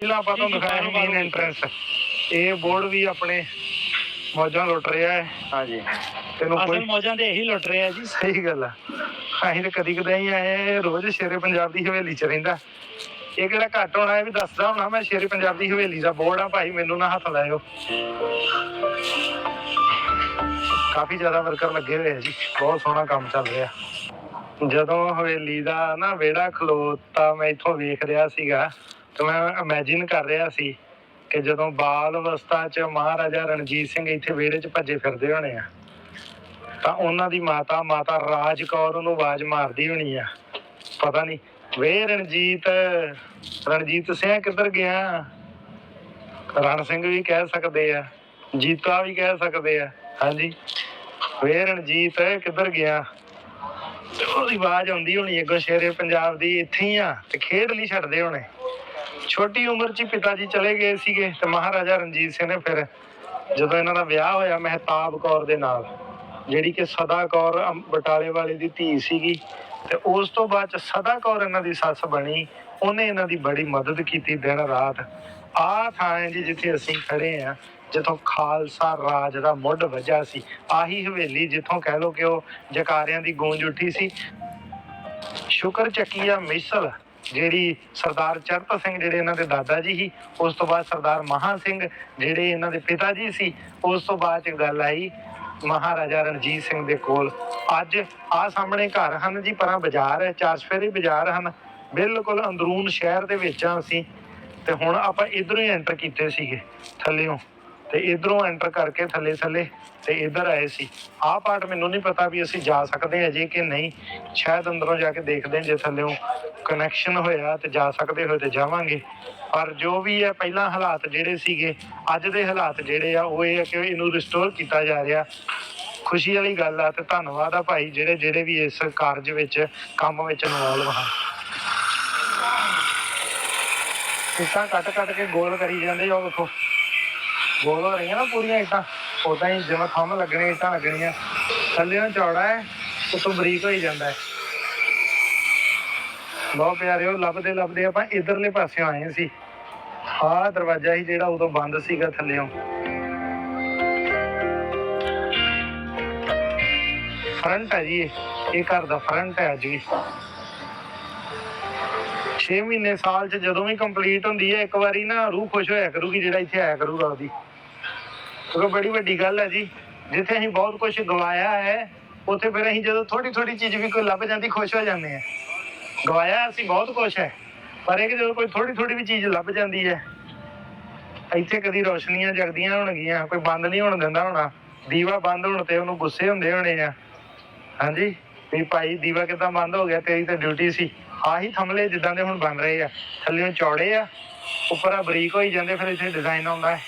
ਪਹਿਲਾਂ ਆਪਾਂ ਤੁਹਾਨੂੰ ਦਿਖਾਇਆ ਸੀ ਮੇਨ ਐਂਟਰੈਂਸ ਇਹ ਬੋਰਡ ਵੀ ਆਪਣੇ ਮੌਜਾਂ ਲੁੱਟ ਰਿਹਾ ਹੈ। ਹਾਂਜੀ। ਤੈਨੂੰ ਅਸਲ ਕੋਈ ਮੌਜਾਂ ਤੇ ਇਹੀ ਲੁੱਟ ਰਿਹਾ ਜੀ। ਸਹੀ ਗੱਲ ਆ। ਅਸੀਂ ਤੇ ਕਦੀ ਕਦਾਈ ਆਏ ਆ, ਇਹ ਰੋਜ਼ ਸ਼ੇਰੇ ਪੰਜਾਬ ਦੀ ਹਵੇਲੀ 'ਚ ਰਹਿੰਦਾ। ਇਹ ਕਿਹੜਾ ਘੱਟ ਹੋਣਾ ਇਹ ਵੀ ਦੱਸਦਾ ਹੋਣਾ ਮੈਂ ਸ਼ੇਰੇ ਪੰਜਾਬ ਦੀ ਹਵੇਲੀ ਦਾ ਬੋਰਡ ਆ ਭਾਈ ਮੈਨੂੰ ਨਾ ਹੱਥ ਲਾਇਓ। ਕਾਫੀ ਜ਼ਿਆਦਾ ਵਰਕਰ ਲੱਗੇ ਹੋਏ ਆ ਜੀ ਬਹੁਤ ਸੋਹਣਾ ਕੰਮ ਚੱਲ ਰਿਹਾ। ਜਦੋਂ ਹਵੇਲੀ ਦਾ ਨਾ ਵਿਹੜਾ ਖਲੋਤਾ ਮੈਂ ਇੱਥੋਂ ਵੇਖ ਰਿਹਾ ਸੀਗਾ। ਤੇ ਮੈਂ ਇਮੇਜਿਨ ਕਰ ਰਿਹਾ ਸੀ ਕਿ ਜਦੋਂ ਬਾਲ ਅਵਸਥਾ 'ਚ ਮਹਾਰਾਜਾ ਰਣਜੀਤ ਸਿੰਘ ਇੱਥੇ ਵਿਹੜੇ 'ਚ ਭੱਜੇ ਫਿਰਦੇ ਹੋਣੇ ਆ, ਤਾਂ ਉਹਨਾਂ ਦੀ ਮਾਤਾ ਮਾਤਾ ਰਾਜ ਕੌਰ ਉਹਨੂੰ ਆਵਾਜ਼ ਮਾਰਦੀ ਹੋਣੀ ਆ। ਪਤਾ ਨਹੀਂ ਵੇ ਰਣਜੀਤ ਰਣਜੀਤ ਸਿੰਘ ਕਿੱਧਰ ਗਿਆ? ਰਣ ਸਿੰਘ ਵੀ ਕਹਿ ਸਕਦੇ ਆ, ਜੀਤਾ ਵੀ ਕਹਿ ਸਕਦੇ ਆ, ਹਾਂਜੀ। ਵੇ ਰਣਜੀਤ, ਕਿੱਧਰ ਗਿਆ? ਉਹਦੀ ਆਵਾਜ਼ ਆਉਂਦੀ ਹੋਣੀ ਅੱਗੋਂ ਸ਼ੇਰੇ ਪੰਜਾਬ ਦੀ, ਇੱਥੇ ਹੀ ਆ, ਤੇ ਖੇਡ ਨਹੀਂ ਛੱਡਦੇ ਹੋਣੇ। ਛੋਟੀ ਉਮਰ 'ਚ ਹੀ ਪਿਤਾ ਜੀ ਚਲੇ ਗਏ ਸੀਗੇ ਤੇ ਮਹਾਰਾਜਾ ਰਣਜੀਤ ਸਿੰਘ ਨੇ ਫਿਰ ਜਦੋਂ ਇਹਨਾਂ ਦਾ ਵਿਆਹ ਹੋਇਆ ਮਹਿਤਾਬ ਕੌਰ ਦੇ ਨਾਲ, ਜਿਹੜੀ ਕਿ ਸਦਾ ਕੌਰ ਬਟਾਲੇ ਵਾਲੇ ਦੀ ਧੀ ਸੀਗੀ ਤੇ ਉਸ ਤੋਂ ਬਾਅਦ ਸਦਾ ਕੌਰ ਇਹਨਾਂ ਦੀ ਸੱਸ ਬਣੀ, ਉਹਨੇ ਇਹਨਾਂ ਦੀ ਬੜੀ ਮਦਦ ਕੀਤੀ ਦਿਨ ਰਾਤ। ਆਹ ਥਾਂ ਹੈ ਜੀ ਜਿੱਥੇ ਅਸੀਂ ਖੜੇ ਆ ਜਿੱਥੋਂ ਖਾਲਸਾ ਰਾਜ ਦਾ ਮੁੱਢ ਵਜਾ ਸੀ। ਆਹੀ ਹਵੇਲੀ ਜਿੱਥੋਂ ਕਹਿ ਲੋ ਕਿ ਉਹ ਜਕਾਰਿਆਂ ਦੀ ਗੂੰਜ ਉੱਠੀ ਸੀ। ਸ਼ੁਕਰ ਚੱਕੀਆ ਮਿਸਲ ਜਿਹੜੀ ਸਰਦਾਰ ਚਰਤ ਸਿੰਘ ਜਿਹੜੇ ਇਹਨਾਂ ਦੇ ਦਾਦਾ ਜੀ ਸੀ, ਉਸ ਤੋਂ ਬਾਅਦ ਸਰਦਾਰ ਮਹਾ ਸਿੰਘ ਜਿਹੜੇ ਇਹਨਾਂ ਦੇ ਪਿਤਾ ਜੀ ਸੀ, ਉਸ ਤੋਂ ਬਾਅਦ ਚ ਗੱਲ ਆਈ ਮਹਾਰਾਜਾ ਰਣਜੀਤ ਸਿੰਘ ਦੇ ਕੋਲ। ਅੱਜ ਆ ਸਾਹਮਣੇ ਘਰ ਹਨ ਜੀ, ਪਰਾਂ ਬਾਜ਼ਾਰ ਹੈ ਚਾਰ ਸਫੇਰੇ ਬਾਜ਼ਾਰ ਹਨ। ਬਿਲਕੁਲ ਅੰਦਰੂਨ ਸ਼ਹਿਰ ਦੇ ਵਿੱਚ ਆ ਅਸੀਂ। ਤੇ ਹੁਣ ਆਪਾਂ ਇਧਰੋਂ ਹੀ ਐਂਟਰ ਕੀਤੇ ਸੀਗੇ, ਥੱਲਿਓਂ। ਤੇ ਇਧਰੋਂ ਐਂਟਰ ਕਰਕੇ ਥੱਲੇ ਥੱਲੇ ਤੇ ਇਧਰ ਆਏ ਸੀ। ਆਹ ਪਾਰਟ ਮੈਨੂੰ ਨਹੀਂ ਪਤਾ ਵੀ ਅਸੀਂ ਜਾ ਸਕਦੇ ਅਜੇ ਕਿ ਨਹੀਂ। ਸ਼ਾਇਦ ਅੰਦਰੋਂ ਜਾ ਕੇ ਦੇਖਦੇ ਜੇ ਥੱਲਿਓਂ ਕਨੈਕਸ਼ਨ ਹੋਇਆ ਤੇ ਜਾ ਸਕਦੇ ਹੋਏ ਤੇ ਜਾਵਾਂਗੇ। ਪਰ ਜੋ ਵੀ ਹੈ, ਪਹਿਲਾਂ ਹਾਲਾਤ ਜਿਹੜੇ ਸੀਗੇ, ਅੱਜ ਦੇ ਹਾਲਾਤ ਜਿਹੜੇ ਆ, ਉਹ ਇਹ ਹੈ ਕਿ ਇਹਨੂੰ ਰਿਸਟੋਰ ਕੀਤਾ ਜਾ ਰਿਹਾ। ਖੁਸ਼ੀ ਵਾਲੀ ਗੱਲ ਆ ਤੇ ਧੰਨਵਾਦ ਆ ਭਾਈ ਜਿਹੜੇ ਜਿਹੜੇ ਵੀ ਇਸ ਕਾਰਜ ਵਿੱਚ, ਕੰਮ ਵਿੱਚ ਇਨਵੋਲਵ ਹਨ ਇੱਟਾਂ ਕੱਟ ਕੱਟ ਕੇ ਗੋਲ ਕਰੀ ਜਾਂਦੇ ਆ ਉਹ ਵੇਖੋ। ਗੋਲ ਹੋ ਰਹੀਆਂ ਨਾ ਪੂਰੀਆਂ ਇੱਟਾਂ। ਉਦਾਂ ਹੀ ਜਿਵੇਂ ਥੰਮ ਲੱਗਣੇ, ਇੱਟਾਂ ਲੱਗਣੀਆਂ। ਥੱਲੇੋਂ ਚੌੜਾ ਹੈ, ਉੱਤੋਂ ਬਰੀਕ ਹੋਈ ਜਾਂਦਾ ਹੈ। ਬਹੁਤ ਪਿਆਰਿਓ, ਲੱਭਦੇ ਲੱਭਦੇ ਆਪਾਂ ਇਧਰਲੇ ਪਾਸੇ ਆਏ ਸੀ ਆਹ ਦਰਵਾਜ਼ਾ ਸੀ ਜਿਹੜਾ ਉਦੋਂ ਬੰਦ ਸੀਗਾ ਥੱਲੇੋਂ ਫਰੰਟ ਹੈ ਜੀ ਇਹ। ਘਰ ਦਾ ਫਰੰਟ ਹੈ ਅੱਜ ਵੀ। 6 ਮਹੀਨੇ ਸਾਲ ਚ ਜਦੋਂ ਵੀ ਕੰਪਲੀਟ ਹੁੰਦੀ ਹੈ, ਇੱਕ ਵਾਰੀ ਨਾ ਰੂਹ ਖੁਸ਼ ਹੋਇਆ ਕਰੂਗੀ, ਜਿਹੜਾ ਇੱਥੇ ਆਇਆ ਕਰੂਗਾ ਉਹਦੀ। ਕਿਉਂਕਿ ਬੜੀ ਵੱਡੀ ਗੱਲ ਹੈ ਜੀ। ਜਿੱਥੇ ਅਸੀਂ ਬਹੁਤ ਕੁਝ ਗਵਾਇਆ ਹੈ, ਉੱਥੇ ਫਿਰ ਅਸੀਂ ਜਦੋਂ ਥੋੜੀ ਥੋੜੀ ਚੀਜ਼ ਵੀ ਕੋਈ ਲੱਭ ਜਾਂਦੀ, ਖੁਸ਼ ਹੋ ਜਾਂਦੇ ਆ ਗਵਾਇਆ ਅਸੀਂ ਬਹੁਤ ਕੁਝ ਹੈ, ਪਰ ਇਹ ਕਿ ਜਦੋਂ ਕੋਈ ਥੋੜੀ ਥੋੜੀ ਵੀ ਚੀਜ਼ ਲੱਭ ਜਾਂਦੀ ਹੈ, ਇੱਥੇ ਕਦੀ ਰੋਸ਼ਨੀਆਂ ਜਗਦੀਆਂ ਹੋਣਗੀਆਂ, ਕੋਈ ਬੰਦ ਨਹੀਂ ਹੋਣ ਦਿੰਦਾ ਹੋਣਾ। ਦੀਵਾ ਬੰਦ ਹੋਣ ਤੇ ਉਹਨੂੰ ਗੁੱਸੇ ਹੁੰਦੇ ਹੋਣੇ ਆ। ਹਾਂਜੀ, ਵੀ ਭਾਈ ਦੀਵਾ ਕਿਦਾਂ ਬੰਦ ਹੋ ਗਿਆ, ਤੇਰੀ ਤਾਂ ਡਿਊਟੀ ਸੀ। ਆਹੀ ਥੰਮਲੇ ਜਿੱਦਾਂ ਦੇ ਹੁਣ ਬਣ ਰਹੇ ਆ। ਥੱਲੇੋਂ ਚੌੜੇ ਆ, ਉੱਪਰ ਆ ਬਰੀਕ ਹੋਈ ਜਾਂਦੇ, ਫਿਰ ਇੱਥੇ ਡਿਜ਼ਾਈਨ ਆਉਂਦਾ ਹੈ।